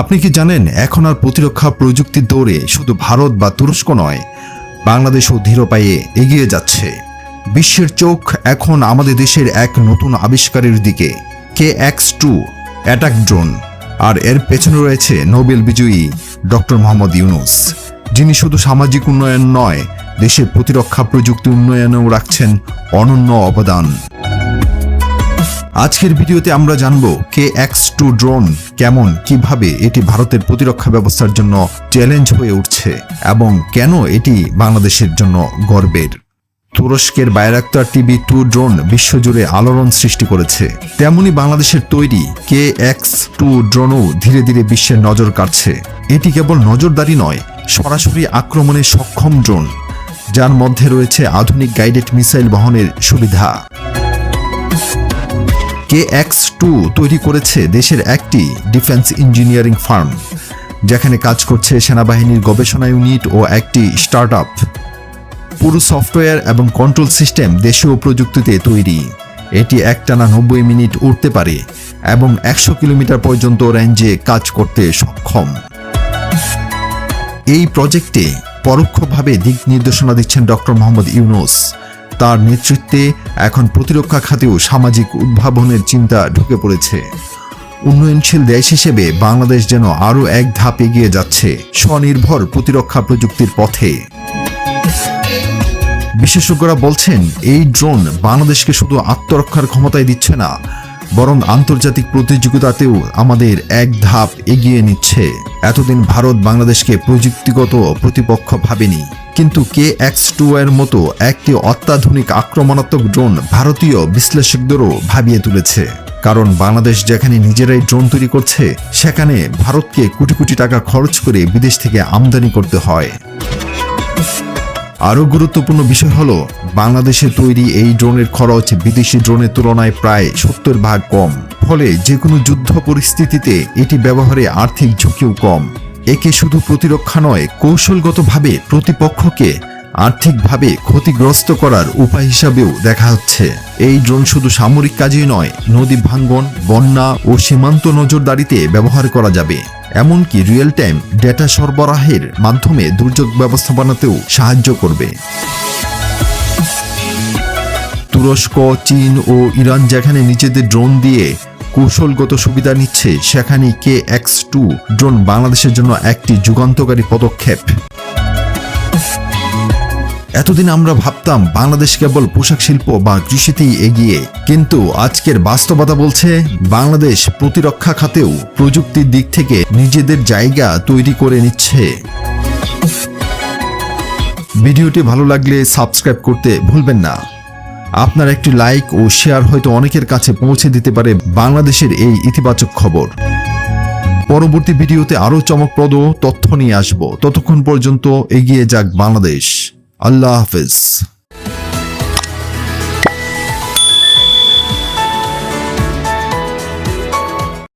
আপনি কি জানেন, এখন আর প্রতিরক্ষা প্রযুক্তির দৌড়ে শুধু ভারত বা তুরস্ক নয় বাংলাদেশও ধীর পায়ে এগিয়ে যাচ্ছে। বিশ্বের চোখ এখন আমাদের দেশের এক নতুন আবিষ্কারের দিকে, K X two, attack drone. আর এর পেছনে রয়েছে নোবেল বিজয়ী ডক্টর মোহাম্মদ ইউনুস, যিনি শুধু সামাজিক উন্নয়ন নয়, দেশের প্রতিরক্ষা প্রযুক্তি উন্নয়নেও রাখছেন অনন্য অবদান। আজকের ভিডিওতে আমরা জানব কে এক্স টু ড্রোন কেমন, কীভাবে এটি ভারতের প্রতিরক্ষা ব্যবস্থার জন্য চ্যালেঞ্জ হয়ে উঠছে এবং কেন এটি বাংলাদেশের জন্য গর্বের। তুরস্কের বায়রাক্তার টিভি টু ড্রোন বিশ্বজুড়ে আলোড়ন সৃষ্টি করেছে। তেমনি বাংলাদেশের তৈরি কে এক্স টু ড্রোনও ধীরে ধীরে বিশ্বের নজর কাটছে এটি কেবল নজরদারি নয়, সরাসরি আক্রমণে সক্ষম ড্রোন যার মধ্যে রয়েছে আধুনিক গাইডেড মিসাইল বহনের সুবিধা। কে এক্স টু তৈরি করেছে দেশের একটি ডিফেন্স ইঞ্জিনিয়ারিং ফার্ম, যেখানে কাজ করছে সেনাবাহিনীর গবেষণা ইউনিট ও একটি স্টার্টআপ। পুরো সফটওয়্যার এবং কন্ট্রোল সিস্টেম দেশীয় প্রযুক্তিতে তৈরি। এটি একটানা নব্বই মিনিট উঠতে পারে এবং একশো কিলোমিটার পর্যন্ত রেঞ্জে কাজ করতে সক্ষম। এই প্রজেক্টে পরোক্ষভাবে দিক নির্দেশনা দিচ্ছেন ডক্টর মোহাম্মদ ইউনুস। তার নেতৃত্বে এখন প্রতিরক্ষা খাতেও সামাজিক উদ্ভাবনের চিন্তা ঢুকে পড়েছে। উন্নয়নশীল দেশ হিসেবে বাংলাদেশ যেন আরও এক ধাপ এগিয়ে যাচ্ছে স্বনির্ভর প্রতিরক্ষা প্রযুক্তির পথে। বিশেষজ্ঞরা বলছেন, এই ড্রোন বাংলাদেশকে শুধু আত্মরক্ষার ক্ষমতায় দিচ্ছে না, বরং আন্তর্জাতিক প্রতিযোগিতাতেও আমাদের এক ধাপ এগিয়ে নিচ্ছে। এতদিন ভারত বাংলাদেশকে প্রযুক্তিগত প্রতিপক্ষ ভাবেনি। কিন্তু কে এক্স টু এর মতো একটি অত্যাধুনিক আক্রমণাত্মক ড্রোন ভারতীয় বিশ্লেষকদেরও ভাবিয়ে তুলেছে। কারণ বাংলাদেশ যেখানে নিজেরাই ড্রোন তৈরি করছে, সেখানে ভারতকে কোটি কোটি টাকা খরচ করে বিদেশ থেকে আমদানি করতে হয়। আরও গুরুত্বপূর্ণ বিষয় হলো, বাংলাদেশে তৈরি এই ড্রোনের খরচ বিদেশি ড্রোনের তুলনায় প্রায় সত্তর ভাগ কম। ফলে যে কোনো যুদ্ধ পরিস্থিতিতে এটি ব্যবহারে আর্থিক ঝুঁকিও কম। একে শুধু প্রতিরক্ষা নয়, কৌশলগতভাবে প্রতিপক্ষকে আর্থিকভাবে ক্ষতিগ্রস্ত করার উপায় হিসাবেও দেখা হচ্ছে। এই ড্রোন শুধু সামরিক কাজেই নয়, নদী ভাঙ্গন, বন্যা ও সীমান্ত নজরদারিতে ব্যবহার করা যাবে। এমনকি রিয়েল টাইম ডেটা সরবরাহের মাধ্যমে দুর্যোগ ব্যবস্থাপনাতেও সাহায্য করবে। তুরস্ক, চীন ও ইরান যেখানে নিজেদের ড্রোন দিয়ে কৌশলগত সুবিধা নিচ্ছে সেখানে কে এক্স টু, ড্রোন বাংলাদেশের জন্য একটি যুগান্তকারী পদক্ষেপ। এতদিন আমরা ভাবতাম বাংলাদেশ কেবল পোশাক শিল্প বা কৃষিতেই এগিয়ে, কিন্তু আজকের বাস্তবতা বলছে বাংলাদেশ প্রতিরক্ষা খাতেও প্রযুক্তির দিক থেকে নিজেদের জায়গা তৈরি করে নিচ্ছে। ভিডিওটি ভালো লাগলে সাবস্ক্রাইব করতে ভুলবেন না। আপনার একটি লাইক ও শেয়ার হয়তো অনেকের কাছে পৌঁছে দিতে পারে বাংলাদেশের এই ইতিবাচক খবর। পরবর্তী ভিডিওতে আরও চমকপ্রদ তথ্য নিয়ে আসব। ততক্ষণ পর্যন্ত এগিয়ে যাক বাংলাদেশ। আল্লাহ হাফেজ।